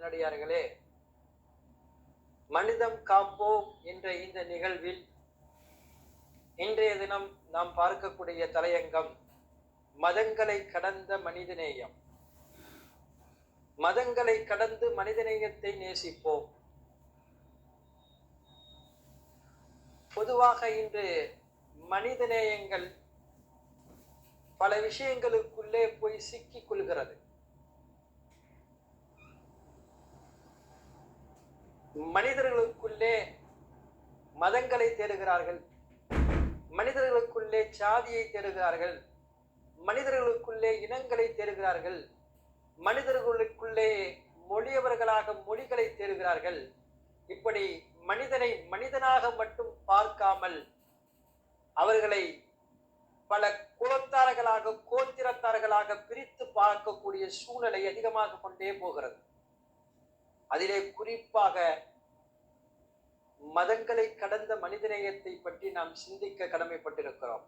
நடிகார்களே மனிதம் காப்போம் என்ற இந்த நிகழ்வில் இன்றைய தினம் நாம் பார்க்கக்கூடிய தலையங்கம் மதங்களை கடந்த மனிதநேயம். மதங்களை கடந்து மனிதநேயத்தை நேசிப்போம். பொதுவாக இன்று மனிதநேயங்கள் பல விஷயங்களுக்குள்ளே போய் சிக்கிக் கொள்கிறது. மனிதர்களுக்குள்ளே மதங்களை தேடுகிறார்கள். மனிதர்களுக்குள்ளே சாதியை தேடுகிறார்கள். மனிதர்களுக்குள்ளே இனங்களை தேடுகிறார்கள். மனிதர்களுக்குள்ளே மொழியவர்களாக மொழிகளை தேடுகிறார்கள். இப்படி மனிதனை மனிதனாக மட்டும் பார்க்காமல் அவர்களை பல குலத்தார்களாக கோத்திரத்தார்களாக பிரித்து பார்க்கக்கூடிய சூழ்நிலை அதிகமாக கொண்டே போகிறது. அதிலே குறிப்பாக மதங்களை கடந்த மனிதநேயத்தை பற்றி நாம் சிந்திக்க கடமைப்பட்டிருக்கிறோம்.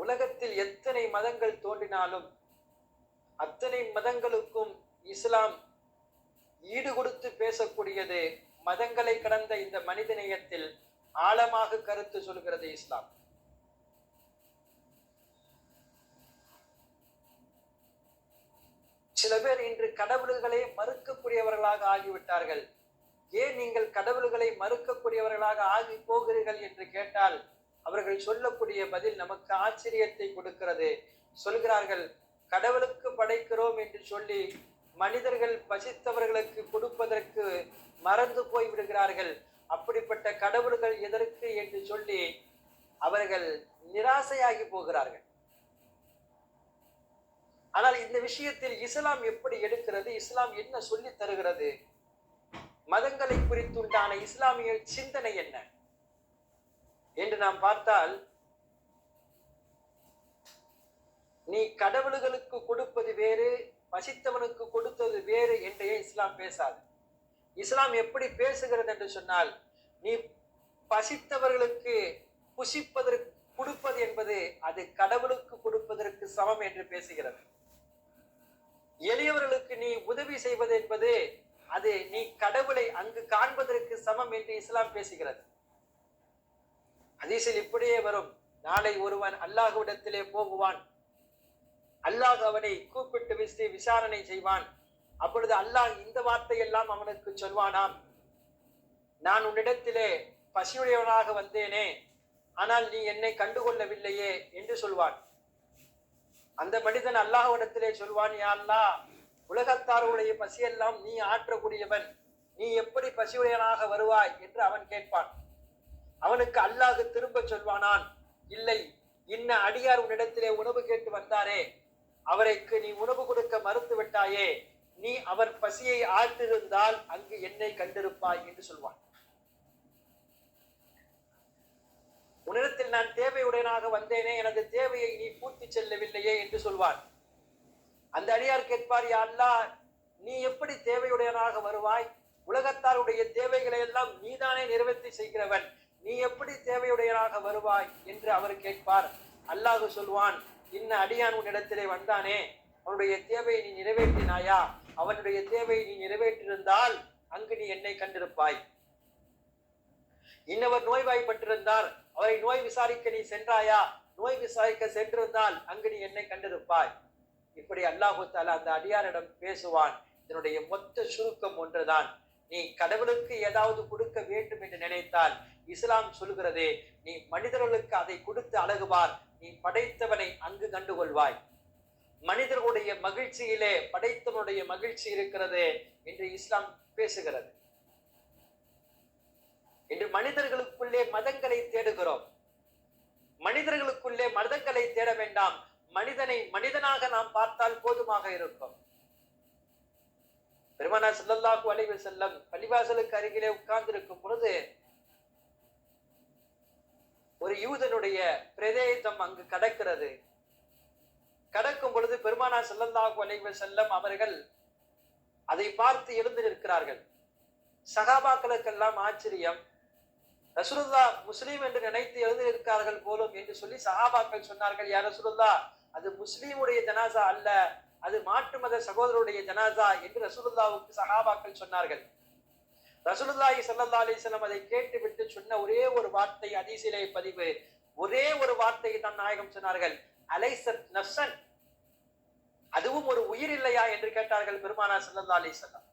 உலகத்தில் எத்தனை மதங்கள் தோன்றினாலும் அத்தனை மதங்களுக்கும் இஸ்லாம் ஈடு கொடுத்து பேசக்கூடியது மதங்களை கடந்த இந்த மனிதநேயத்தில் ஆழமாக கருத்து சொல்கிறது இஸ்லாம். சில பேர் இன்று கடவுள்களை மறுக்கக்கூடியவர்களாக ஆகிவிட்டார்கள். ஏன் நீங்கள் கடவுள்களை மறுக்கக்கூடியவர்களாக ஆகி போகிறீர்கள் என்று கேட்டால் அவர்கள் சொல்லக்கூடிய பதில் நமக்கு ஆச்சரியத்தை கொடுக்கிறது. சொல்கிறார்கள் கடவுளுக்கு படைக்கிறோம் என்று சொல்லி மனிதர்கள் பசித்தவர்களுக்கு கொடுப்பதற்கு மறந்து போய் விடுகிறார்கள். அப்படிப்பட்ட கடவுள்கள் எதற்கு என்று சொல்லி அவர்கள் நிராசையாகி போகிறார்கள். ஆனால் இந்த விஷயத்தில் இஸ்லாம் எப்படி எடுக்கிறது? இஸ்லாம் என்ன சொல்லி தருகிறது? மதங்களை குறித்துண்டான இஸ்லாமிய சிந்தனை என்ன? என்று நாம் பார்த்தால் நீ கடவுள்களுக்கு கொடுப்பது வேறு பசித்தவனுக்கு கொடுத்தது வேறு என்றே இஸ்லாம் பேசாது? இஸ்லாம் எப்படி பேசுகிறது என்று சொன்னால் நீ பசித்தவர்களுக்கு புசிப்பதற்கு கொடுப்பது என்பது அது கடவுளுக்கு கொடுப்பதற்கு சமம் என்று பேசுகிறது. எளியவர்களுக்கு நீ உதவி செய்வது என்பது அது நீ கடவுளை அங்கு காண்பதற்கு சமம் என்று இஸ்லாம் பேசுகிறது. அதிசல் இப்படியே வரும். நாளை ஒருவன் அல்லாஹுவிடத்திலே போகுவான். அல்லாஹ் அவனை கூப்பிட்டு விசி விசாரணை செய்வான். அப்பொழுது அல்லாஹ் இந்த வார்த்தையெல்லாம் அவனுக்கு சொல்வானாம். நான் உன்னிடத்திலே பசியுடையவனாக வந்தேனே ஆனால் நீ என்னை கண்டுகொள்ளவில்லையே என்று சொல்வான். அந்த மனிதன் அல்லாஹ்விடத்திலே சொல்வான் யா அல்லாஹ் உலகத்தாருடைய பசியெல்லாம் நீ ஆற்றக்கூடியவன். நீ எப்படி பசியுடையவனாக வருவாய்? என்று அவன் கேட்பான். அவனுக்கு அல்லாஹ் திரும்ப சொல்வானான் இல்லை இன்ன அடியார் உன்னிடத்திலே உணவு கேட்டு வந்தாரே. அவருக்கு நீ உணவு கொடுக்க மறுத்து விட்டாயே. நீ அவர் பசியை ஆழ்த்திருந்தால் அங்கு என்னை கண்டிருப்பாய் என்று சொல்வான். உன்னிடத்தில் நான் தேவையுடையனாக வந்தேனே எனது தேவையை நீ பூர்த்தி செல்லவில்லையே என்று சொல்வார் அந்த அடியார் கேட்பார் யா அல்லாஹ் நீ எப்படி தேவையுடையனாக வருவாய்? உலகத்தாருடைய தேவைகளை எல்லாம் நீதானே நிறைவேற்றி செய்கிறவன். நீ எப்படி தேவையுடையனாக வருவாய்? என்று அவர் கேட்பார். அல்லாஹு சொல்வான் இன்ன அடியான் உன்னிடத்திலே வந்தானே அவனுடைய தேவையை நீ நிறைவேற்றினாயா? அவனுடைய தேவையை நீ நிறைவேற்றிருந்தால் அங்கு நீ என்னை கண்டிருப்பாய். இன்னவர் நோய்வாய்ப்பட்டிருந்தார். அவரை நோய் விசாரிக்க நீ சென்றாயா? நோய் விசாரிக்க சென்றிருந்தால் அங்கு நீ என்னை கண்டிருப்பாய். இப்படி அல்லாஹு தாலா அந்த அடியாரிடம் பேசுவான். இதனுடைய மொத்த சுருக்கம் ஒன்றுதான். நீ கடவுளுக்கு ஏதாவது கொடுக்க வேண்டும் என்று நினைத்தால் இஸ்லாம் சொல்கிறது நீ மனிதர்களுக்கு அதை கொடுத்து அழகுவார். நீ படைத்தவனை அங்கு கண்டுகொள்வாய். மனிதர்களுடைய மகிழ்ச்சியிலே படைத்தவனுடைய மகிழ்ச்சி இருக்கிறது என்று இஸ்லாம் பேசுகிறது. இன்று மனிதர்களுக்குள்ளே மதங்களை தேடுகிறோம். மனிதர்களுக்குள்ளே மதங்களை தேட வேண்டாம். மனிதனை மனிதனாக நாம் பார்த்தால் போதுமாக இருக்கும். பெருமானா செல்லல்லாக்கு அலைஹி செல்லம் பள்ளிவாசலுக்கு அருகிலே உட்கார்ந்து இருக்கும் பொழுது ஒரு யூதனுடைய பிரதேசம் அங்கு கடக்கிறது. கடக்கும் பொழுது பெருமானா செல்லல்லாக்கு அலைஹி செல்லம் அவர்கள் அதை பார்த்து எழுந்து நிற்கிறார்கள். சகாபாக்களுக்கெல்லாம் ஆச்சரியம். ரசூலுல்லா முஸ்லீம் என்று நினைத்து எழுந்திருக்கிறார்கள் போலும் என்று சொல்லி சஹாபாக்கள் சொன்னார்கள் யார் ரசூலுல்லா அது முஸ்லீமுடைய ஜனாசா அல்ல அது மாற்று மத சகோதரருடைய ஜனாசா என்று ரசூலுல்லாவுக்கு சஹாபாக்கள் சொன்னார்கள். ரசூலுல்லாஹி சல்லா அலிஸ்லாம் வஸல்லம் அதை கேட்டுவிட்டு சொன்ன ஒரே ஒரு வார்த்தை ஹதீஸிலே பதிவு. ஒரே ஒரு வார்த்தையை தான் நாயகம் சொன்னார்கள் அலைசத் நஃப்சன் அதுவும் ஒரு உயிர் இல்லையா என்று கேட்டார்கள் பெருமானா சல்லா அலிஸ்லாம்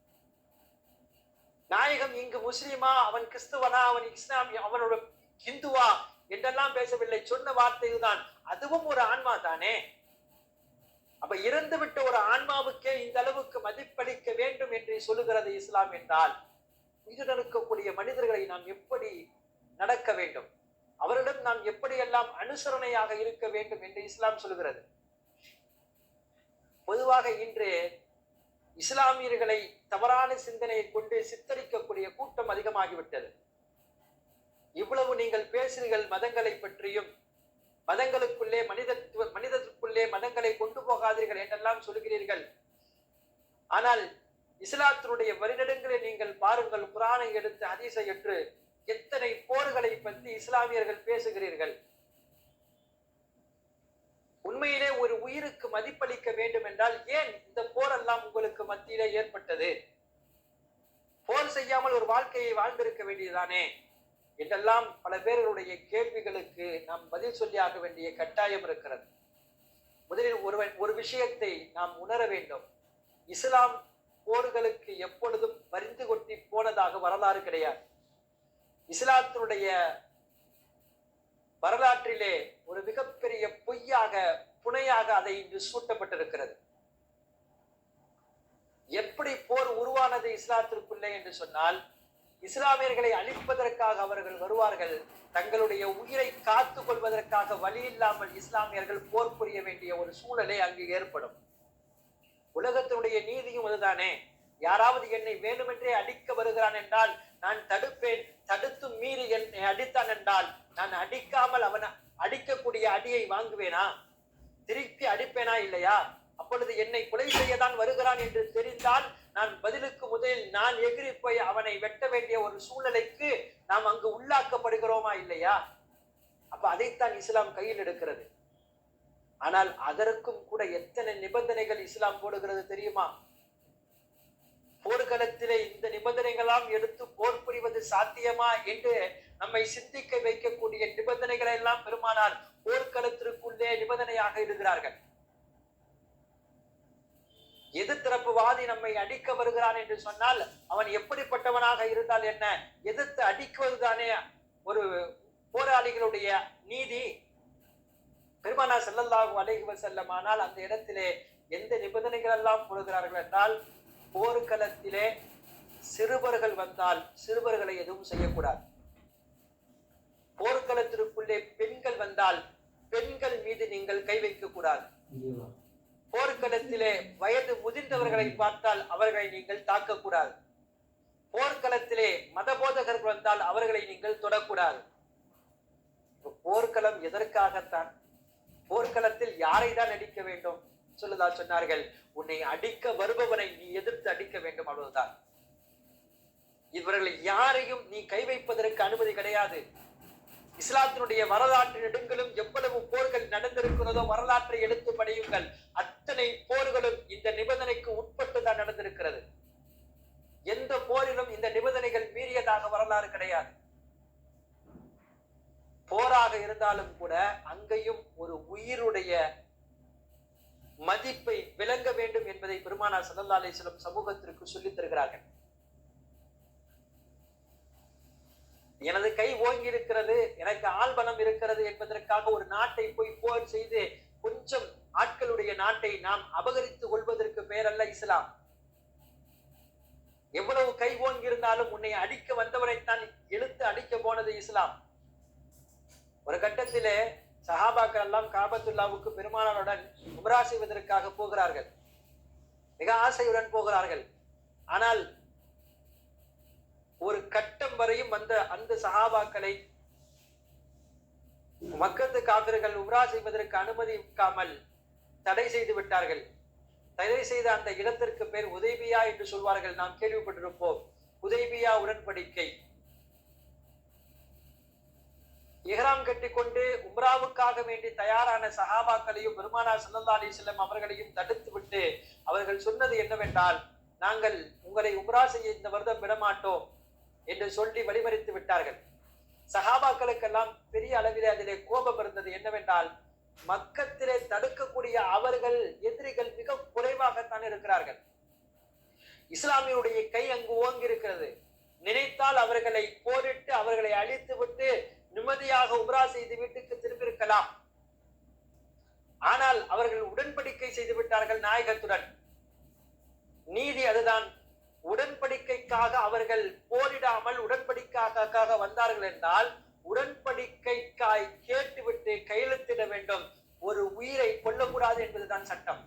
நாயகம் இங்கு முஸ்லிமா அவன் கிறிஸ்துவனா அவன் இஸ்லாமிய அவனோட ஹிந்துவா என்றெல்லாம் பேசவில்லை. சொன்ன வார்த்தைகள் தான் அதுவும் ஒரு ஆன்மா தானே? அப்ப இறந்து விட்ட ஒரு ஆன்மாவுக்கே இந்த அளவுக்கு மதிப்பளிக்க வேண்டும் என்று சொல்லுகிறது இஸ்லாம் என்றால் உயிர் இருக்கக்கூடிய மனிதர்களை நாம் எப்படி நடக்க வேண்டும்? அவரிடம் நாம் எப்படியெல்லாம் அனுசரணையாக இருக்க வேண்டும் என்று இஸ்லாம் சொல்கிறது பொதுவாக இன்று இஸ்லாமியர்களை தவறான சிந்தனையை கொண்டு சித்தரிக்கக்கூடிய கூட்டம் அதிகமாகிவிட்டது. இவ்வளவு நீங்கள் பேசுகிறீர்கள் மதங்களை பற்றியும் மதங்களுக்குள்ளே மனிதத்துவ மனிதத்துக்குள்ளே மதங்களை கொண்டு போகாதீர்கள் என்றெல்லாம் சொல்கிறீர்கள். ஆனால் இஸ்லாத்தினுடைய வருடங்களை நீங்கள் பாருங்கள் குரானை எடுத்து அதிசை என்று எத்தனை போர்களை பற்றி இஸ்லாமியர்கள் பேசுகிறீர்கள். உண்மையிலே ஒரு உயிருக்கு மதிப்பளிக்க வேண்டும் என்றால் ஏன் இந்த போரெல்லாம் உங்களுக்கு மத்தியிலே ஏற்பட்டது? போர் செய்யாமல் ஒரு வாழ்க்கையை வாழ்ந்திருக்க வேண்டியதுதானே? என்றெல்லாம் பல பேர்களுடைய கேள்விகளுக்கு நாம் பதில் சொல்லியாக வேண்டிய கட்டாயம் இருக்கிறது. முதலில் ஒருவன் ஒரு விஷயத்தை நாம் உணர வேண்டும். இஸ்லாம் போர்களுக்கு எப்பொழுதும் வரிந்து கொட்டி போனதாக வரலாறு கிடையாது. இஸ்லாத்தினுடைய வரலாற்றிலே ஒரு மிகப்பெரிய பொய்யாக புனையாக அதை இன்று சூட்டப்பட்டிருக்கிறது. எப்படி போர் உருவானது இஸ்லாத்திற்குள்ளே என்று சொன்னால் இஸ்லாமியர்களை அழிப்பதற்காக அவர்கள் வருவார்கள் தங்களுடைய உயிரை காத்து கொள்வதற்காக வழி இல்லாமல் இஸ்லாமியர்கள் போர் புரிய வேண்டிய ஒரு சூழலை அங்கு ஏற்படும். உலகத்தினுடைய நீதியும் அதுதானே. யாராவது என்னை வேண்டுமென்றே அடிக்க வருகிறான் என்றால் நான் தடுப்பேன் தடுத்து மீறி என்னை அடித்தான் என்றால் நான் அடிக்காமல் அவன் அடிக்கக்கூடிய அடியை வாங்குவேனா? திருப்பி அடிப்பேனா இல்லையா? அப்பொழுது என்னை கொலை செய்யதான் வருகிறான் என்று தெரிந்தால் நான் பதிலுக்கு முதலில் நான் எகிரி போய் அவனை வெட்ட வேண்டிய ஒரு சூழ்நிலைக்கு நாம் அங்கு உள்ளாக்கப்படுகிறோமா இல்லையா? அப்ப அதைத்தான் இஸ்லாம் கையில் எடுக்கிறது. ஆனால் அதற்கும் கூட எத்தனை நிபந்தனைகள் இஸ்லாம் போடுகிறது தெரியுமா? போர்க்களத்திலே இந்த நிபந்தனைகளாம் எடுத்து போர் புரிவது சாத்தியமா என்று நம்மை சிந்திக்க வைக்கக்கூடிய நிபந்தனைகளை எல்லாம் பெருமானார் போர்க்களத்திற்குள்ளே நிபந்தனையாக இடுகிறார்கள் எதிர்த்தரப்பு வாதி நம்மை அடிக்க வருகிறான் என்று சொன்னால் அவன் எப்படிப்பட்டவனாக இருந்தால் என்ன? எதிர்த்து அடிக்குவதுதானே ஒரு போராளிகளுடைய நீதி? பெருமானா செல்லல்லாஹு அலைஹி செல்லமானால் ஆனால் அந்த இடத்திலே எந்த நிபந்தனைகள் எல்லாம் போடுகிறார்கள் என்றால் போர்க்களத்திலே சிறுவர்கள் வந்தால் சிறுவர்களை எதுவும் செய்யக்கூடாது. போர்க்களத்திற்குள்ளே பெண்கள் வந்தால் பெண்கள் மீது நீங்கள் கை வைக்க கூடாது. போர்க்களத்திலே வயது முதிர்ந்தவர்களை பார்த்தால் அவர்களை நீங்கள் தாக்கக்கூடாது. போர்க்களத்திலே மதபோதகர்கள் வந்தால் அவர்களை நீங்கள் தொடக்கூடாது. போர்க்களம் எதற்காகத்தான்? போர்க்களத்தில் யாரை தான் அடிக்க வேண்டும்? சொல்லுதா சொன்னார்கள் உன்னை அடிக்க வருபவனை நீ எதிர்த்து அடிக்க வேண்டும் அவ்வளவுதான். இவர்கள் யாரையும் நீ கை வைப்பதற்கு அனுமதி கிடையாது. இஸ்லாத்தினுடைய வரலாற்று நெடுங்களும் எவ்வளவு போர்கள் நடந்திருக்கிறதோ வரலாற்றை எடுத்து படியுங்கள். அத்தனை போர்களும் இந்த நிபந்தனைக்கு உட்பட்டு தான் நடந்திருக்கிறது. எந்த போரிலும் இந்த நிபந்தனைகள் மீறியதாக வரலாறு கிடையாது. போராக இருந்தாலும் கூட அங்கேயும் ஒரு உயிருடைய மதிப்பை விளங்க வேண்டும் என்பதை பெருமானார் சல்லா அலிஸ்லம் சமூகத்திற்கு சொல்லித் தருகிறார்கள். எனது கை ஓங்கி இருக்கிறது எனக்கு ஆள்பலம் இருக்கிறது என்பதற்காக ஒரு நாட்டை போய் போர் செய்து கொஞ்சம் ஆட்களுடைய நாட்டை நாம் அபகரித்துக் கொள்வதற்கு பெயரல்ல இஸ்லாம். எவ்வளவு கை ஓங்கி இருந்தாலும் உன்னை அடிக்க வந்தவனைத்தான் இழுத்து அடிக்க போனது இஸ்லாம். ஒரு கட்டத்திலே சஹாபாக்கள் எல்லாம் காபத்துல்லாவுக்கு பெருமானாருடன் உமரா செய்வதற்காக போகிறார்கள். மிக ஆசையுடன் போகிறார்கள். ஆனால் ஒரு கட்டம் வரையும் வந்த அந்த சகாபாக்களை மக்கத்து காவிர்கள் உம்ரா செய்வதற்கு அனுமதிக்காமல் தடை செய்து விட்டார்கள். தடை செய்த அந்த இடத்திற்கு பேர் உதய்பியா என்று சொல்வார்கள். நாம் கேள்விப்பட்டிருப்போம். உதய்பியா உடன்படிக்கை. இஹ்ராம் கட்டிக்கொண்டு உம்ராவுக்காக வேண்டி தயாரான சஹாபாக்களையும் பெருமானா சல்லா அலைஹி அவர்களையும் தடுத்து விட்டு அவர்கள் சொன்னது என்னவென்றால் நாங்கள் உங்களை உம்ரா செய்ய இந்த வருடம் விடமாட்டோம். என்று சொல்லி வழிமறித்து விட்டார்கள். சஹாபாக்களுக்கெல்லாம் பெரிய அளவிலே அதிலே கோபம் இருந்தது. என்னவென்றால் மக்கத்திலே தடுக்கக்கூடிய அவர்கள் எதிரிகள் மிக குறைவாகத்தான் இருக்கிறார்கள். இஸ்லாமியுடைய கை அங்கு ஓங்கி இருக்கிறது நினைத்தால் அவர்களை போரிட்டு அவர்களை அழித்து விட்டு நிம்மதியாக உம்ரா செய்து வீட்டுக்கு திரும்பியிருக்கலாம். ஆனால் அவர்கள் உடன்படிக்கை செய்து விட்டார்கள் நாயகத்துடன். நீதி அதுதான். உடன்படிக்கைக்காக அவர்கள் போரிடாமல் உடன்படிக்கைக்காக வந்தார்கள் என்றால் உடன்படிக்கைக்காய் கேட்டுவிட்டு கையெழுத்திட வேண்டும். ஒரு உயிரை கொல்லக்கூடாது என்பதுதான் சட்டம்.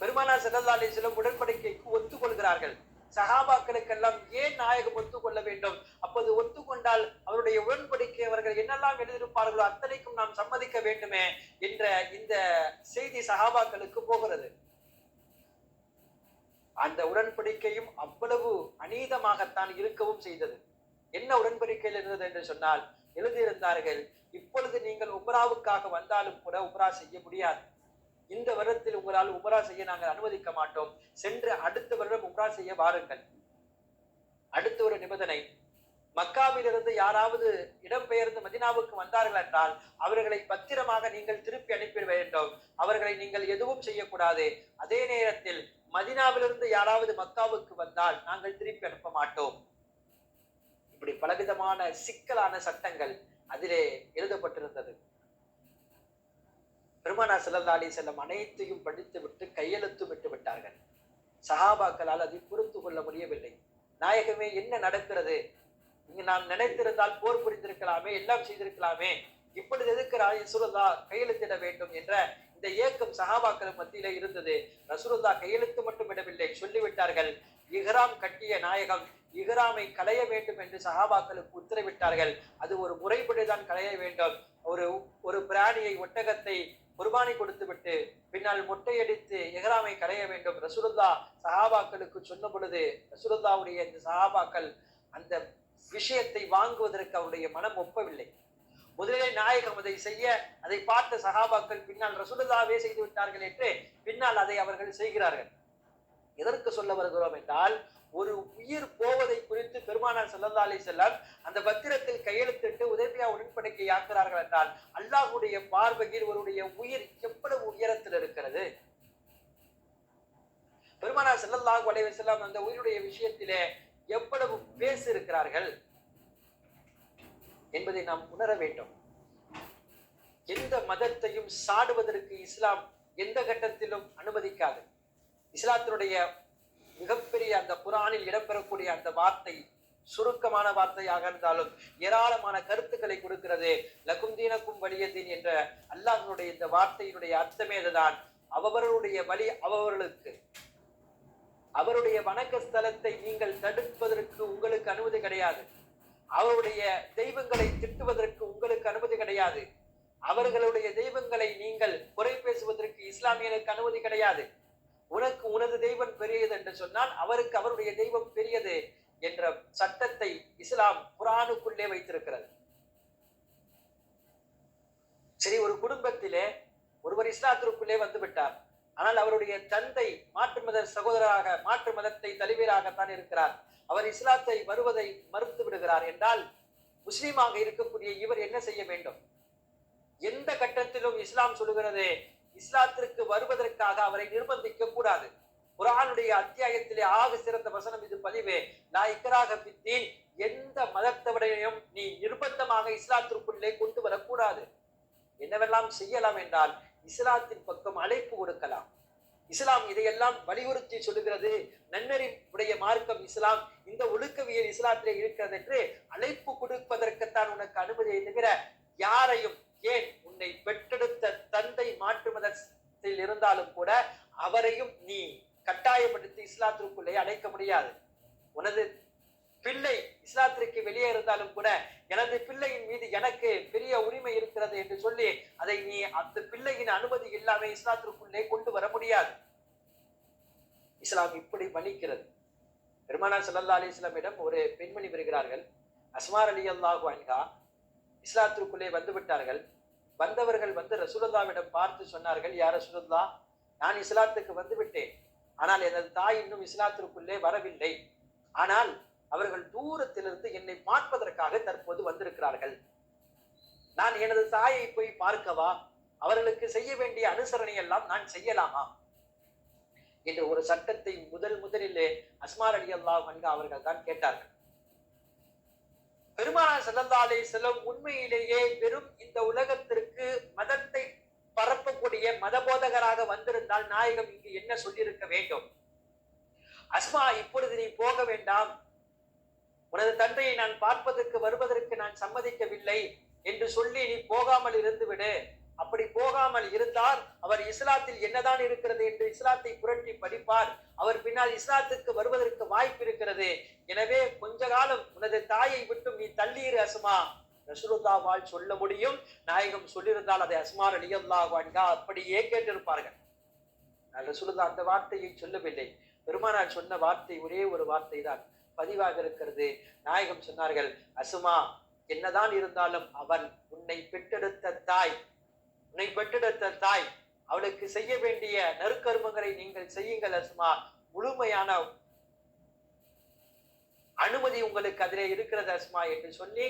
பெருமானா ஸல்லல்லாஹு அலைஹி உடன்படிக்கைக்கு ஒத்துக்கொள்கிறார்கள். சகாபாக்களுக்கெல்லாம் ஏன் நாயகம் ஒத்துக்கொள்ள வேண்டும்? அப்போது ஒத்துக்கொண்டால் அவருடைய உடன்படிக்கை அவர்கள் என்னெல்லாம் எழுதியிருப்பார்களோ அத்தனைக்கும் நாம் சம்மதிக்க வேண்டுமே என்ற இந்த செய்தி சகாபாக்களுக்கு போகிறது. அந்த உடன்படிக்கையும் அவ்வளவு அநீதமாகத்தான் இருக்கவும் செய்தது. என்ன உடன்படிக்கையில் இருந்தது என்று சொன்னால் எழுதியிருந்தார்கள் இப்பொழுது நீங்கள் உமராவுக்காக வந்தாலும் கூட உம்ரா செய்ய முடியாது. இந்த வருடத்தில் உங்களால் உமரா செய்ய நாங்கள் அனுமதிக்க மாட்டோம். சென்று அடுத்த வருடம் உம்ரா செய்ய வாருங்கள். அடுத்த ஒரு நிபந்தனை மக்காவிலிருந்து யாராவது இடம்பெயர்ந்து மதினாவுக்கு வந்தார்கள் என்றால் அவர்களை பத்திரமாக நீங்கள் திருப்பி அனுப்பி வேண்டும். அவர்களை நீங்கள் எதுவும் செய்யக்கூடாது. அதே நேரத்தில் மதினாவிலிருந்து யாராவது மக்காவுக்கு வந்தால் நாங்கள் திருப்பி அனுப்ப மாட்டோம். இப்படி பலவிதமான சிக்கலான சட்டங்கள் அதிலே எழுதப்பட்டிருந்தது. பெருமானா ஸல்லல்லாஹு அலைஹி செல்லம் அனைத்தையும் படித்து விட்டு கையெழுத்து விட்டு விட்டார்கள். சஹாபாக்களால் அதை புரிந்து கொள்ள முடியவில்லை. நாயகமே என்ன நடக்கிறது? இங்கு நாம் நினைத்திருந்தால் போர் புரிந்திருக்கலாமே எல்லாம் செய்திருக்கலாமே. இப்பொழுது எதுக்கு ரசூலுல்லா கையெழுத்திட வேண்டும் என்ற இந்த ஏக்கம் சஹாபாக்கள் மத்தியில இருந்தது. ரசூலுல்லா கையெழுத்து மட்டும் இடவில்லை சொல்லிவிட்டார்கள் இஹ்ராம் கட்டிய நாயகம் இஹ்ராமை களைய வேண்டும் என்று சஹாபாக்களுக்கு உத்தரவிட்டார்கள். அது ஒரு முறைப்படிதான் களைய வேண்டும். ஒரு ஒரு பிராணியை ஒட்டகத்தை குர்பானி கொடுத்துவிட்டு பின்னால் மொட்டையடித்து எஹ்ராமை களைய வேண்டும். ரசூலுல்லா சஹாபாக்களுக்கு சொன்ன பொழுது ரசூலுல்லாவுடைய இந்த சஹாபாக்கள் அந்த விஷயத்தை வாங்குவதற்கு அவருடைய மனம் ஒப்பவில்லை. முதலிலே நாயகம் அதை செய்ய அதை பார்த்த சகாபாக்கள் பின்னால் ரசுலதாவே செய்து விட்டார்கள் என்று பின்னால் அதை அவர்கள் செய்கிறார்கள். எதற்கு சொல்ல வருகிறோம் என்றால் ஒரு உயிர் போவதை குறித்து பெருமானார் ஸல்லல்லாஹு அலி செல்லம் அந்த பத்திரத்தில் கையெழுத்திட்டு உதவியா உடன்படிக்கை ஆக்குறார்கள் என்றால் அல்லாஹ்வுடைய பார்வையில் ஒருடைய உயிர் எவ்வளவு உயரத்தில் இருக்கிறது? பெருமானார் செல்லல்லாஹு அலைஹி வஸல்லம் அந்த உயிருடைய விஷயத்திலே எவ்வளவு பேசியிருக்கிறார்கள்? என்பதை நாம் உணர வேண்டும். எந்த மதத்தையும் சாடுவதற்கு இஸ்லாம் எந்த கட்டத்திலும் அனுமதிக்காது. இஸ்லாத்தினுடைய மிகப்பெரிய அந்த புராணில் இடம்பெறக்கூடிய அந்த வார்த்தை சுருக்கமான வார்த்தையாக இருந்தாலும் ஏராளமான கருத்துக்களை கொடுக்கிறது. லகுந்தீனக்கும் வலியதீன் என்ற அல்லாஹனுடைய இந்த வார்த்தையினுடைய அர்த்தமே அதுதான் அவர்களுடைய வழி அவர்களுக்கு அவருடைய வணக்க ஸ்தலத்தை நீங்கள் தடுப்பதற்கு உங்களுக்கு அனுமதி கிடையாது. அவருடைய தெய்வங்களை திட்டுவதற்கு உங்களுக்கு அனுமதி கிடையாது. அவர்களுடைய தெய்வங்களை நீங்கள் குறை பேசுவதற்கு இஸ்லாமியனுக்கு அனுமதி கிடையாது. உனக்கு உனது தெய்வம் பெரியது என்று சொன்னால் அவருக்கு அவருடைய தெய்வம் பெரியது என்ற சட்டத்தை இஸ்லாம் குரானுக்குள்ளே வைத்திருக்கிறது. சரி ஒரு குடும்பத்திலே ஒருவர் இஸ்லாத்திற்குள்ளே வந்து விட்டார். ஆனால் அவருடைய தந்தை மாற்று மத சகோதரராக மாற்று மதத்தை தலைவராகத்தான் இருக்கிறார். அவர் இஸ்லாத்தை வருவதை மறுத்து விடுகிறார் என்றால் முஸ்லீமாக இருக்கக்கூடிய இவர் என்ன செய்ய வேண்டும்? எந்த கட்டத்திலும் இஸ்லாம் சொல்லுகிறது இஸ்லாத்திற்கு வருவதற்காக அவரை நிர்பந்திக்க கூடாது. குரானுடைய அத்தியாயத்திலே ஆக சிறந்த வசனம் இது பதிவு. நான் இக்கராக பித்தீன் எந்த மதத்தவரையும் நீ நிர்பந்தமாக இஸ்லாத்திற்குள்ளே கொண்டு வரக்கூடாது. என்னவெல்லாம் செய்யலாம் என்றால் இஸ்லாத்தின் பக்கம் அழைப்பு கொடுக்கலாம். இஸ்லாம் இதையெல்லாம் வலியுறுத்தி சொல்லுகிறது. நன்னறி உடைய மார்க்கம் இஸ்லாம் இந்த ஒழுக்கவியல் இஸ்லாத்திலே இருக்கிறது என்று அழைப்பு கொடுப்பதற்குத்தான் உனக்கு அனுமதியை தவிர யாரையும் ஏன் உன்னை பெற்றெடுத்த தந்தை மாற்று மதத்தில் இருந்தாலும் கூட அவரையும் நீ கட்டாயப்படுத்தி இஸ்லாத்திற்குள்ளே அழைக்க முடியாது. உனது பிள்ளை இஸ்லாத்திற்கு வெளியே இருந்தாலும் கூட எனது பிள்ளையின் மீது எனக்கு பெரிய உரிமை இருக்கிறது என்று சொல்லி அதை நீ அந்த பிள்ளையின் அனுமதி இல்லாமல் இஸ்லாத்திற்குள்ளே கொண்டு வர முடியாது. இஸ்லாம் இப்படி மன்னிக்கிறது. பெருமானா சல்லா அலி இஸ்லாமிடம் ஒரு பெண்மணி வருகிறார்கள். அஸ்மார் அலி அல்லாஹு அன்ஹா இஸ்லாத்திற்குள்ளே வந்து விட்டார்கள். வந்தவர்கள் வந்து ரசூலுல்லாவிடம் பார்த்து சொன்னார்கள் யார் ரசூலுல்லா நான் இஸ்லாத்துக்கு வந்து விட்டேன். ஆனால் எனது தாய் இன்னும் இஸ்லாத்திற்குள்ளே வரவில்லை. ஆனால் அவர்கள் தூரத்திலிருந்து என்னை பார்ப்பதற்காக தற்போது வந்திருக்கிறார்கள். நான் எனது தாயை போய் பார்க்கவா? அவர்களுக்கு செய்ய வேண்டிய அனுசரணை எல்லாம் நான் செய்யலாமா? என்று ஒரு சட்டத்தை முதல் முதலிலே அஸ்மார் அலி அல்லா அன்கா அவர்கள் தான் கேட்டார்கள். பெருமானார் ஸல்லல்லாஹு செல்லும் உண்மையிலேயே வெறும் இந்த உலகத்திற்கு மதத்தை பரப்பக்கூடிய மதபோதகராக வந்திருந்தால் நாயகம் இங்கு என்ன சொல்லியிருக்க வேண்டும்? அஸ்மா இப்பொழுது நீ போக வேண்டாம். உனது தந்தையை நான் பார்ப்பதற்கு வருவதற்கு நான் சம்மதிக்கவில்லை என்று சொல்லி நீ போகாமல் இருந்து விடு அப்படி போகாமல் இருந்தால் அவர் இஸ்லாத்தில் என்னதான் இருக்கிறது என்று இஸ்லாத்தை புரட்டி படிப்பார். அவர் பின்னால் இஸ்லாத்துக்கு வருவதற்கு வாய்ப்பு இருக்கிறது. எனவே கொஞ்ச காலம் உனது தாயை விட்டு நீ தள்ளீர் அசுமா ரசூலுல்லாவால் சொல்ல முடியும். நாயகம் சொல்லியிருந்தால் அதை அஸ்மார் அலியல்லாஹ் அப்படியே கேட்டிருப்பார்கள். ரசூலுல்லா அந்த வார்த்தையை சொல்லவில்லை. பெருமானார் சொன்ன வார்த்தை ஒரே ஒரு வார்த்தை தான் பதிவாக இருக்கிறது. நாயகம் சொன்னார்கள் அசுமா என்னதான் இருந்தாலும் அவன் உன்னை பெற்றெடுத்த தாய் உன்னை பெற்றெடுத்த தாய். அவளுக்கு செய்ய வேண்டிய நறுக்கருமங்களை நீங்கள் செய்யுங்கள் அசுமா. முழுமையான அனுமதி உங்களுக்கு அதிலே இருக்கிறது அஸ்மா என்று சொல்லி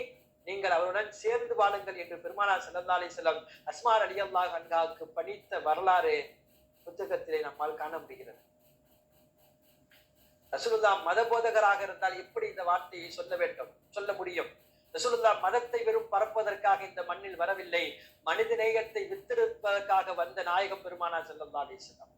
நீங்கள் அவருடன் சேர்ந்து வாழுங்கள் என்று பெருமானார் ஸல்லல்லாஹு அலைஹி செல்லம் அஸ்மார் அலியல்லாஹ் அன்காவுக்கு பணித்த வரலாறு புத்தகத்திலே நம்மால் காண முடிகிறது. ரசூலுல்லா மத போதகராக இருந்தால் எப்படி இந்த வார்த்தையை சொல்ல வேண்டும்? சொல்ல முடியும். ரசூலுல்லா மதத்தை வெறும் பரப்பதற்காக இந்த மண்ணில் வரவில்லை. மனித நேயத்தை வித்திருப்பதற்காக வந்த நாயகம் பெருமானா ஸல்லல்லாஹு அலைஹி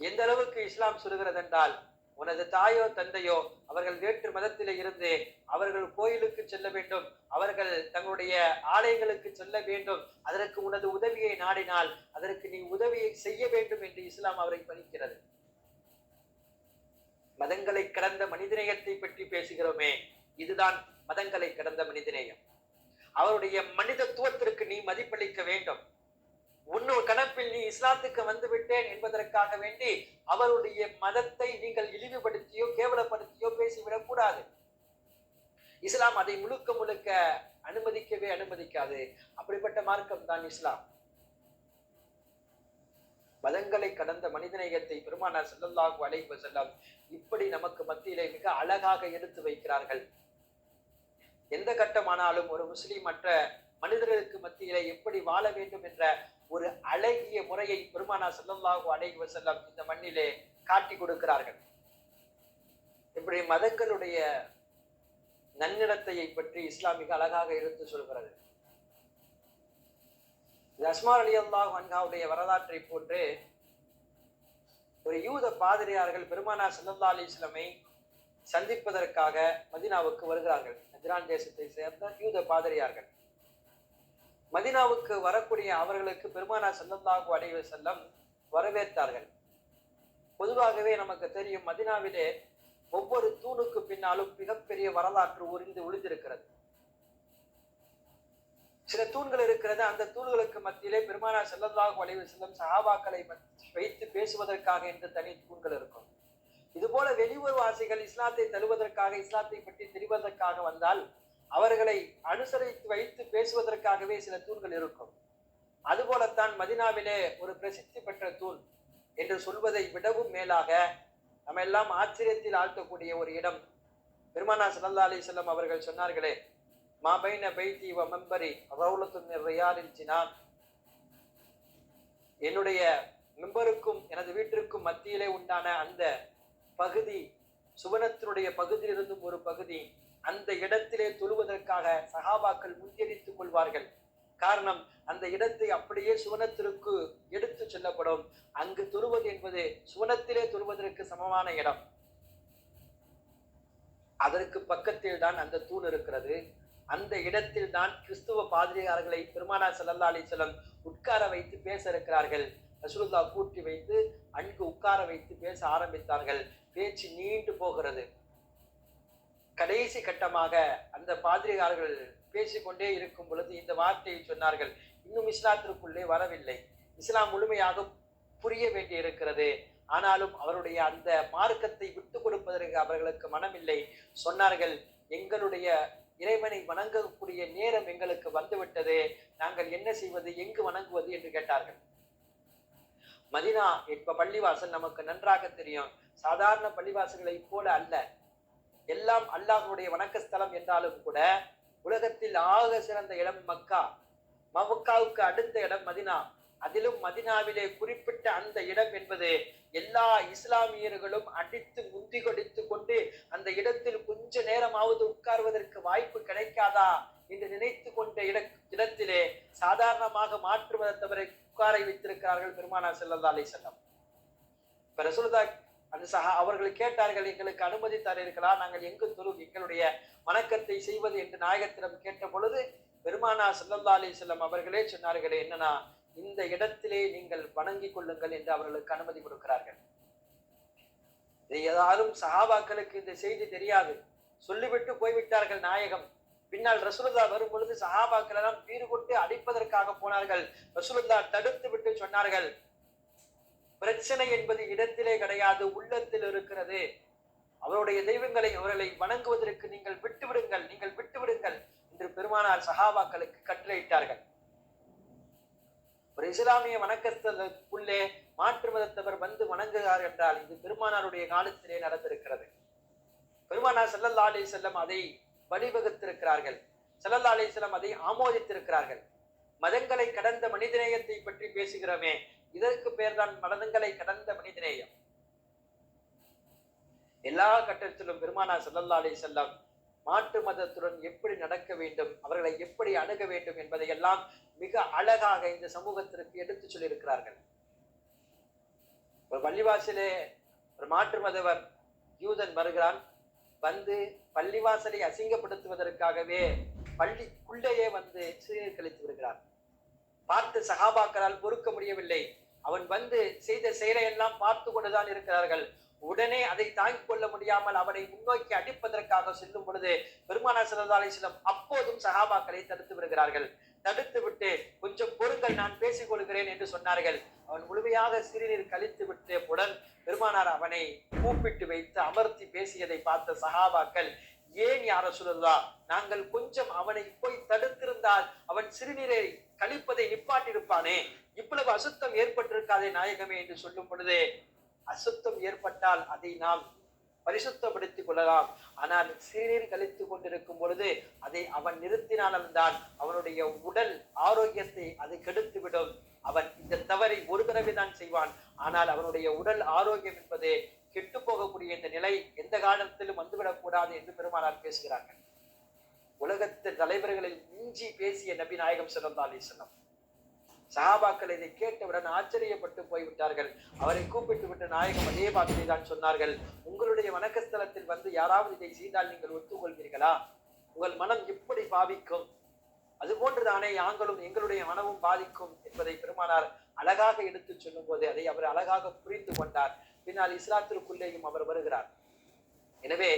எந்த அளவுக்கு இஸ்லாம் சொல்கிறது என்றால் உனது தாயோ தந்தையோ அவர்கள் வேற்று மதத்திலே இருந்து அவர்கள் கோயிலுக்கு செல்ல வேண்டும். அவர்கள் தங்களுடைய ஆலயங்களுக்கு செல்ல வேண்டும். அதற்கு உனது உதவியை நாடினால் அதற்கு நீ உதவியை செய்ய வேண்டும் என்று இஸ்லாம் அவரை பணிக்கிறது. மதங்களை கடந்த மனிதநேயத்தை பற்றி பேசுகிறோமே. இதுதான் மதங்களை கடந்த மனிதநேயம். அவருடைய மனிதத்துவத்திற்கு நீ மதிப்பளிக்க வேண்டும். உன்னொரு கணப்பில் நீ இஸ்லாத்துக்கு வந்து விட்டேன் என்பதற்காக வேண்டி அவருடைய மதத்தை நீங்கள் இழிவுபடுத்தியோ கேவலப்படுத்தியோ பேசிவிடக் கூடாது இஸ்லாம் அதை முழுக்க முழுக்க அனுமதிக்கவே அனுமதிக்காது. அப்படிப்பட்ட மார்க்கம் தான் இஸ்லாம். மதங்களை கடந்த மனிதநேயத்தை பெருமானார் ஸல்லல்லாஹு அலைஹி செல்லம் இப்படி நமக்கு மத்தியிலே மிக அழகாக எடுத்து வைக்கிறார்கள். எந்த கட்டமானாலும் ஒரு முஸ்லீம் மற்ற மனிதர்களுக்கு மத்தியிலே எப்படி வாழ வேண்டும் என்ற ஒரு அழகிய முறையை பெருமானார் ஸல்லல்லாஹு அலைஹி செல்லம் இந்த மண்ணிலே காட்டி கொடுக்கிறார்கள். இப்படி மதங்களுடைய நன்னடத்தையை பற்றி இஸ்லாம் மிக அழகாக எடுத்து சொல்கிறது. இது அலி அல்லாஹ் அன்காவுடைய வரலாற்றை போன்று ஒரு யூத பாதிரியார்கள் பெருமானார் ஸல்லல்லாஹு அலிஸ்லமை சந்திப்பதற்காக மதினாவுக்கு வருகிறார்கள். நஜ்ரான் தேசத்தை சேர்ந்த யூத பாதிரியார்கள். மதினாவுக்கு வரக்கூடிய அவர்களுக்கு பெருமானார் சல்லல்லாஹு அலைஹி செல்லம் வரவேற்றார்கள். பொதுவாகவே நமக்கு தெரியும் மதினாவிலே ஒவ்வொரு தூணுக்கு பின்னாலும் மிகப்பெரிய வரலாற்று உறிந்து ஒளிந்திருக்கிறது. சில தூண்கள் இருக்கிறது அந்த தூண்களுக்கு மத்தியிலே பெருமானார் ஸல்லல்லாஹு வளைவு செல்லும் சஹாபாக்களை வைத்து பேசுவதற்காக என்று தனி தூண்கள் இருக்கும். இதுபோல வெளியூர் வாசிகள் இஸ்லாத்தை தருவதற்காக இஸ்லாத்தை பற்றி தெரிவதற்காக வந்தால் அவர்களை அனுசரித்து வைத்து பேசுவதற்காகவே சில தூண்கள் இருக்கும். அதுபோலத்தான் மதினாவிலே ஒரு பிரசித்தி பெற்ற தூண் என்று சொல்வதை விடவும் மேலாக நம்ம எல்லாம் ஆச்சரியத்தில் ஆழ்த்தக்கூடிய ஒரு இடம். பெருமானா ஸல்லல்லாஹு அலைஹி அவர்கள் சொன்னார்களே மாபைன பைத்தி வ மெம்பரி ரவுலத்து ரியாலில் ஜினான் என்னுடைய மெம்பருக்கும் எனது வீட்டிற்கும் மத்தியிலே உண்டான அந்த பகுதி சுவனத்தினுடைய பகுதியிலிருந்தும் ஒரு பகுதி அந்த இடத்திலே தொழுவதற்காக சகாபாக்கள் முன்கரித்துக் கொள்வார்கள். காரணம் அந்த இடத்தை அப்படியே சுவனத்திற்கு எடுத்து செல்லப்படும். அங்கு தொழுவது என்பது சுவனத்திலே தொழுவதற்கு சமமான இடம். அதற்கு பக்கத்தில் தான் அந்த தூண் இருக்கிறது. அந்த இடத்தில் தான் கிறிஸ்துவ பாதிரியார்களை பெருமானா ஸல்லல்லாஹு அலிசலம் உட்கார வைத்து பேச இருக்கிறார்கள். ரசூலுல்லா கூட்டி வைத்து அங்கு உட்கார வைத்து பேச ஆரம்பித்தார்கள். பேச்சு நீண்டு போகிறது. கடைசி கட்டமாக அந்த பாதிரியார்கள் பேசிக்கொண்டே இருக்கும் பொழுது இந்த வார்த்தையை சொன்னார்கள். இன்னும் இஸ்லாத்திற்குள்ளே வரவில்லை. இஸ்லாம் முழுமையாக புரிய வேண்டி இருக்கிறது ஆனாலும் அவருடைய அந்த மார்க்கத்தை விட்டு கொடுப்பதற்கு அவர்களுக்கு மனமில்லை. சொன்னார்கள் எங்களுடைய இறைவனை வணங்கக்கூடிய நேரம் எங்களுக்கு வந்துவிட்டது. நாங்கள் என்ன செய்வது எங்கு வணங்குவது என்று கேட்டார்கள். மதினா இப்ப பள்ளிவாசல் நமக்கு நன்றாக தெரியும். சாதாரண பள்ளிவாசல்களை போல அல்ல. எல்லாம் அல்லாஹனுடைய வணக்கஸ்தலம் என்றாலும் கூட உலகத்தில் ஆக சிறந்த இடம் மக்கா. மக்காவுக்கு அடுத்த இடம் மதினா. அதிலும் மதினாவிலே குறிப்பிட்ட அந்த இடம் என்பது எல்லா இஸ்லாமியர்களும் அடித்து முந்தி கொடித்து கொண்டு அந்த இடத்தில் கொஞ்ச நேரமாவது உட்கார்வதற்கு வாய்ப்பு கிடைக்காதா என்று நினைத்து கொண்ட இட இடத்திலே சாதாரணமாக மாற்றுவதை மதத்தவரை உட்காரை வைத்திருக்கிறார்கள் பெருமானா செல்லல்லா அலை செல்லம் இப்ப ரசூலுல்லா அவர்கள் கேட்டார்கள் எங்களுக்கு அனுமதி தரீர்களா? நாங்கள் எங்கு தொழு எங்களுடைய வணக்கத்தை செய்வது என்று நாயகத்திடம் கேட்ட பொழுது பெருமானா செல்லல்லா அலி செல்லம் அவர்களே சொன்னார்களே என்னன்னா இந்த இடத்திலே நீங்கள் வணங்கிக் கொள்ளுங்கள் என்று அவர்களுக்கு அனுமதி கொடுக்கிறார்கள். இதை யாரும் சஹாபாக்களுக்கு இந்த செய்தி தெரியாது. சொல்லிவிட்டு போய்விட்டார்கள் நாயகம். பின்னால் ரசூலுல்லா வரும் பொழுது சஹாபாக்கள் எல்லாம் வீடு கொண்டு அடிப்பதற்காக போனார்கள். ரசூலுல்லா தடுத்து விட்டு சொன்னார்கள். பிரச்சனை என்பது இடத்திலே கிடையாது உள்ளத்தில் இருக்கிறது. அவருடைய தெய்வங்களை அவர்களை வணங்குவதற்கு நீங்கள் விட்டு விடுங்கள் நீங்கள் விட்டு விடுங்கள் என்று பெருமானார் சஹாபாக்களுக்கு கட்டளையிட்டார்கள். ஒரு இஸ்லாமிய வணக்கத்திற்குள்ளே மாற்று மதத்தவர் வந்து வணங்குகிறார் என்றால் இது பெருமானாருடைய காலத்திலே நடந்திருக்கிறது. பெருமானார் செல்லல்லா அலி செல்லம் அதை வழிவகுத்திருக்கிறார்கள். செல்லல்லா அலி செல்லம் அதை ஆமோதித்திருக்கிறார்கள். மதங்களை கடந்த மனிதநேயத்தை பற்றி பேசுகிறோமே இதற்கு பேர்தான் மதங்களை கடந்த மனிதநேயம். எல்லா கட்டத்திலும் பெருமானார் செல்லல்லா அலி செல்லம் மாற்று மதத்துடன் எப்படி நடக்க வேண்டும் அவர்களை எப்படி அணுக வேண்டும் என்பதை எல்லாம் மிக அழகாக இந்த சமூகத்திற்கு எடுத்து சொல்லியிருக்கிறார்கள். ஒரு பள்ளிவாசலே ஒரு மாற்று மதவர் யூதன் வருகிறான் வந்து பள்ளிவாசலை அசிங்கப்படுத்துவதற்காகவே பள்ளிக்குள்ளேயே வந்து சிறுநீர் கழித்து விடுகிறார் பார்த்து சகாபாக்களால் பொறுக்க முடியவில்லை. அவன் வந்து செய்த செயலை எல்லாம் பார்த்து கொண்டுதான் இருக்கிறார்கள். உடனே அதை தாங்கிக் கொள்ள முடியாமல் அவனை முன்னோக்கி அடிப்பதற்காக செல்லும் பொழுது பெருமானா ஸல்லல்லாஹு அலைஹி அப்போதும் சஹாபாக்களை தடுத்து விடுகிறார்கள். தடுத்து விட்டு கொஞ்சம் பொருங்கள் நான் பேசிக் கொள்கிறேன் என்று சொன்னார்கள். அவன் முழுமையாக சிறுநீர் கழித்து விட்டு உடன் பெருமானார் அவனை கூப்பிட்டு வைத்து அமர்த்தி பேசியதை பார்த்த சஹாபாக்கள் ஏன் யார சொல்லுதா நாங்கள் கொஞ்சம் அவனை போய் தடுத்திருந்தால் அவன் சிறுநீரை கழிப்பதை நிப்பாட்டியிருப்பானே? இவ்வளவு அசுத்தம் ஏற்பட்டிருக்காதே நாயகமே என்று சொல்லும் பொழுது அசுத்தம் ஏற்பட்டால் அதை நாம் பரிசுத்தப்படுத்திக் கொள்ளலாம். ஆனால் சிறுநீர் கழித்து கொண்டிருக்கும் பொழுது அதை அவன் நிறுத்தினால்தான் அவனுடைய உடல் ஆரோக்கியத்தை அது கெடுத்துவிடும். அவன் இந்த தவறை ஒரு தடவை தான் செய்வான். ஆனால் அவனுடைய உடல் ஆரோக்கியம் என்பது கெட்டு போகக்கூடிய இந்த நிலை எந்த காலத்திலும் வந்துவிடக்கூடாது என்று பெருமானார் பேசுகிறார்கள். உலகத்து தலைவர்களில் மிஞ்சி பேசிய நபி நாயகம் சிறந்தாலே அலைஹி சஹாபாக்கள் இதை கேட்டவுடன் ஆச்சரியப்பட்டு போய்விட்டார்கள். அவரை கூப்பிட்டு விட்டு நாயகம் அதே வார்த்தை தான் சொன்னார்கள். உங்களுடைய வணக்கஸ்தலத்தில் வந்து யாராவது இதை செய்தால் நீங்கள் ஒத்துக்கொள்வீர்களா? உங்கள் மனம் எப்படி பாவிக்கும்? அது போன்றுதானே யாங்களும் எங்களுடைய மனமும் பாதிக்கும் என்பதை பெருமானார் அழகாக எடுத்து சொல்லும் போது அதை அவர் அழகாக புரிந்து கொண்டார். பின்னால் இஸ்லாத்திற்குள்ளேயும் அவர் வருகிறார். எனவே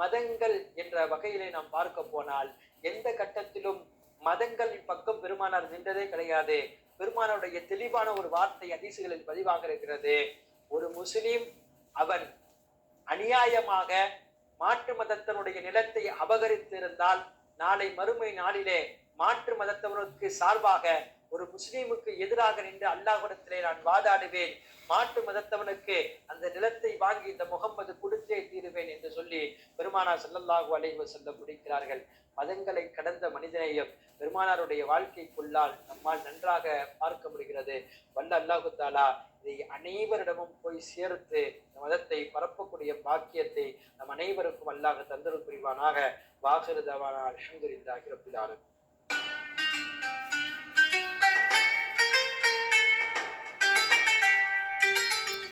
மதங்கள் என்ற வகையிலே நாம் பார்க்க போனால் எந்த கட்டத்திலும் மதங்கள் இப்பக்கம் பெருமானார் நின்றதே கிடையாது. பெருமானுடைய தெளிவான ஒரு வார்த்தை அதிசுகளில் பதிவாக இருக்கிறது ஒரு முஸ்லீம் அவன் அநியாயமாக மாற்று மதத்தினுடைய நிலத்தை அபகரித்திருந்தால் நாளை மறுமை நாளிலே மாற்று மதத்தவனுக்கு சார்பாக ஒரு முஸ்லீமுக்கு எதிராக நின்று அல்லாஹ்விடத்திலே நான் வாதாடுவேன். மாட்டு மதத்தவனுக்கு அந்த நிலத்தை வாங்கி இந்த முகம்மது கொடுத்தே தீருவேன் என்று சொல்லி பெருமானா ஸல்லல்லாஹு அலைஹி செல்ல முடிக்கிறார்கள். மதங்களை கடந்த மனிதநேயம் பெருமானாருடைய வாழ்க்கைக்குள்ளால் நம்மால் நன்றாக பார்க்க முடிகிறது. வல்ல அல்லாஹு தாலா இதை அனைவரிடமும் போய் சேர்த்து இந்த மதத்தை பரப்பக்கூடிய பாக்கியத்தை நம் அனைவருக்கும் அல்லாஹ் தந்தரு புரிவானாக. வாகிருதவான அல்ஹம்துலில்லாஹி ரப்பில்